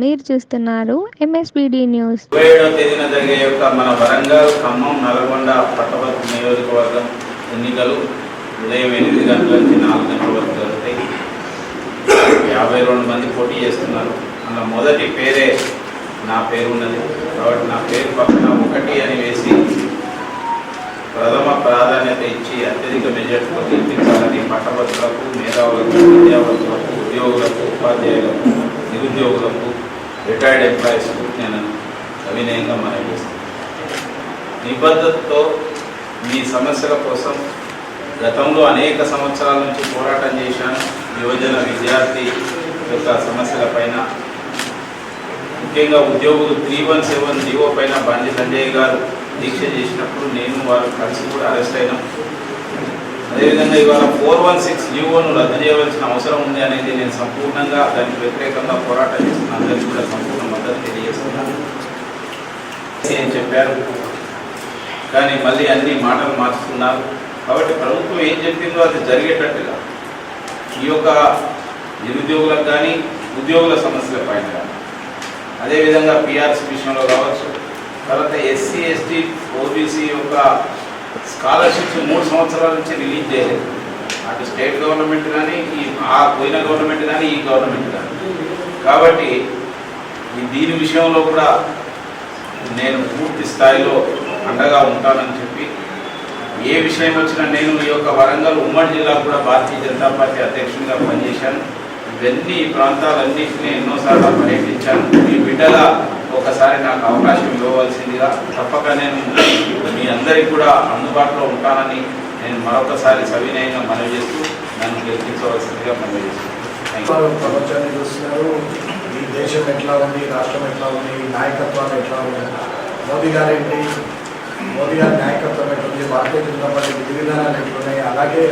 మీరు చూస్తున్నారు ఎంఎస్బిడి న్యూస్ తేదీన జరిగే యొక్క మన వరంగల్ ఖమ్మం నల్గొండ పట్టభద్ర నియోజకవర్గం ఎన్నికలు ఉదయం ఎనిమిది గంటల నుంచి నాలుగు గంటల వరకు జరుగుతాయి. యాభై రెండు మంది పోటీ చేస్తున్నారు. అందులో మొదటి పేరే నా పేరు ఉన్నది. కాబట్టి నా పేరు పక్కన ఒకటి అని వేసి ప్రథమ ప్రాధాన్యత ఇచ్చి అత్యధిక మెజార్టీలో గెలిపించాలని పట్టభద్రులకు మేధావులకు విద్యావంతులకు ఉద్యోగులకు ఉపాధ్యాయులకు నిరుద్యోగులకు రిటైర్డ్ ఎంప్లాయీస్కు నేను అవినయంగా మనవి చేస్తాను నిబద్ధతతో మీ సమస్యల కోసం గతంలో అనేక సంవత్సరాల నుంచి పోరాటం చేశాను. యువజన విద్యార్థి యొక్క సమస్యల పైన. ముఖ్యంగా ఉద్యోగులు త్రీ వన్ సెవెన్ జీవో పైన బండి సంజయ్ గారు దీక్ష చేసినప్పుడు నేను వారు కలిసి కూడా అరెస్ట్ అయినాం. అదేవిధంగా ఇవాళ ఫోర్ వన్ సిక్స్ జీవోను రద్దు చేయవలసిన అవసరం ఉంది అనేది నేను సంపూర్ణంగా దానికి వ్యతిరేకంగా పోరాటం చేస్తాను. కూడా సంపూర్ణ మద్దతు తెలియజేస్తున్నాను. అని చెప్పారు. కానీ మళ్ళీ అన్ని మాటలు మార్చుతున్నారు. కాబట్టి ప్రభుత్వం ఏం చెప్పిందో అది జరిగేటట్టుగా ఈ యొక్క నిరుద్యోగులకు కానీ ఉద్యోగుల సమస్యల పైన కానీ. అదేవిధంగా పిఆర్సీ విషయంలో కావచ్చు. తర్వాత ఎస్సీ ఎస్టీ ఓబీసీ యొక్క స్కాలర్షిప్స్ మూడు సంవత్సరాల నుంచి రిలీజ్ చేయలేదు. అటు స్టేట్ గవర్నమెంట్ కానీ ఈ ఆ పోయిన గవర్నమెంట్ కానీ ఈ గవర్నమెంట్ కానీ. కాబట్టి ఈ దీని విషయంలో కూడా నేను పూర్తి స్థాయిలో అండగా ఉంటానని చెప్పి ఏ విషయం వచ్చినా నేను ఈ యొక్క వరంగల్ ఉమ్మడి జిల్లా కూడా భారతీయ జనతా పార్టీ అధ్యక్షునిగా పనిచేశాను. ఇవన్నీ ప్రాంతాలన్నింటినీ ఎన్నోసార్లు పర్యటించాను. మీ బిడ్డగా ఒకసారి నాకు అవకాశం ఇవ్వవలసిందిగా తప్పక నేను మీ అందరికీ కూడా అందుబాటులో ఉంటానని నేను మరొకసారి సవినయంగా మనవి చేస్తూ నన్ను గెలిపించవలసిందిగా మనవి చేస్తున్నాను. దేశం ఎట్లా ఉంది రాష్ట్రం ఎట్లా ఉంది నాయకత్వాలు ఎట్లా ఉంది? మోదీ గారు ఏంటి మోదీ గారి నాయకత్వం ఎట్లుంది? భారతీయ జనతా పార్టీ విధి విధానాలు ఎట్లున్నాయి? అలాగే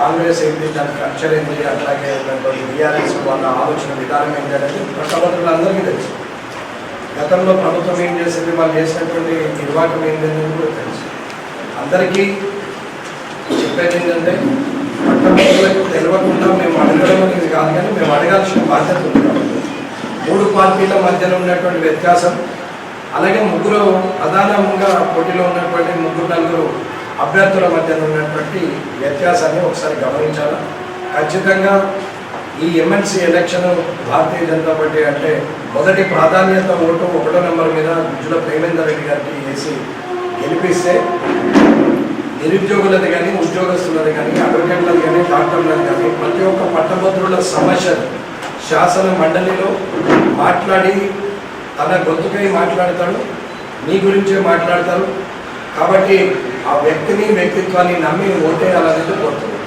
కాంగ్రెస్ ఏంటి? దాని కల్చర్ ఏంటి? అట్లాగే బీఆర్ఎస్ వాళ్ళ ఆలోచన విధానం ఏంటి అనేది ప్రజలందరికీ తెలుసు. గతంలో ప్రభుత్వం ఏం చేసింది? వాళ్ళు చేసినటువంటి నిర్వాహకం ఏంటి అనేది కూడా తెలుసు. అందరికీ చెప్పేది ఏంటంటే పట్టభద్రులకు తెలియకుండా మేము అడగడం అనేది కాదు కానీ మేము అడగాల్సిన బాధ్యత ఉంది. పార్టీల మధ్యన ఉన్నటువంటి వ్యత్యాసం అలాగే ముగ్గురు ప్రధానంగా పోటీలో ఉన్నటువంటి ముగ్గురు నలుగురు అభ్యర్థుల మధ్య ఉన్నటువంటి వ్యత్యాసాన్ని ఒకసారి గమనించాలి? ఖచ్చితంగా ఈ ఎమ్మెల్సీ ఎలక్షన్ భారతీయ జనతా పార్టీ అంటే మొదటి ప్రాధాన్యత ఓటు ఒకటో నెంబర్ మీద గుజ్జుల ప్రేమేందర్ రెడ్డి గారికి వేసి గెలిపిస్తే నిరుద్యోగులది కానీ ఉద్యోగస్తులది కానీ అడ్వకేట్లది కానీ డాక్టర్లది కానీ ప్రతి ఒక్క పట్టభద్రుల సమస్యలు శాసన మండలిలో మాట్లాడి తన గొంతుకై మాట్లాడతాడు మీ గురించే మాట్లాడతారు. కాబట్టి ఆ వ్యక్తిని వ్యక్తిత్వాన్ని నమ్మి ఓటేయాలనేది కోరుతున్నాను.